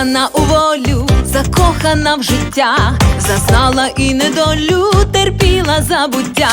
Віддана у волю, закохана в життя, зазнала і недолю, терпіла забуття.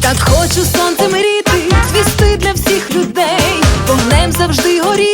Так хочу сонцем ріти, звісти для всіх людей, вогнем завжди горіти.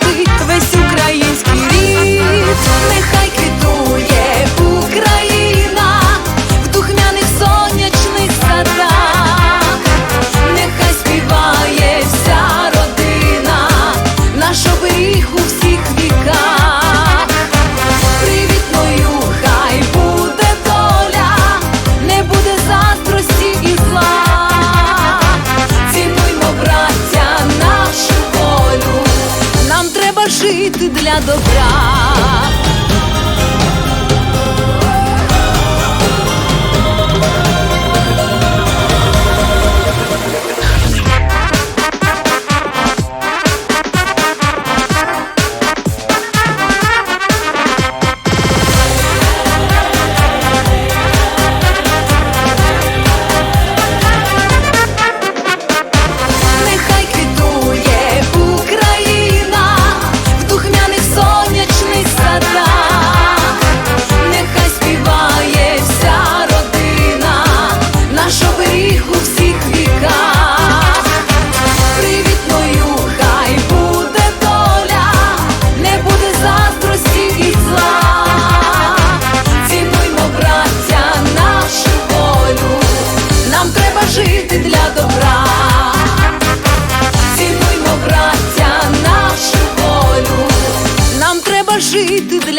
для добра.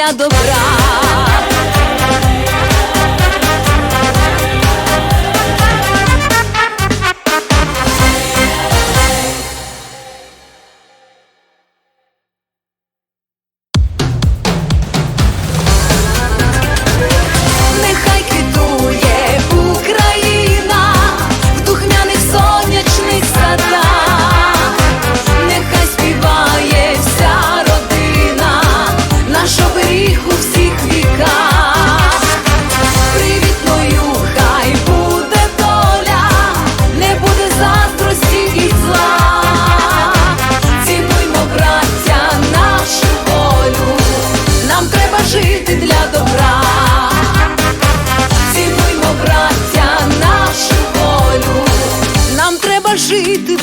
для добра.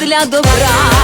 для добра.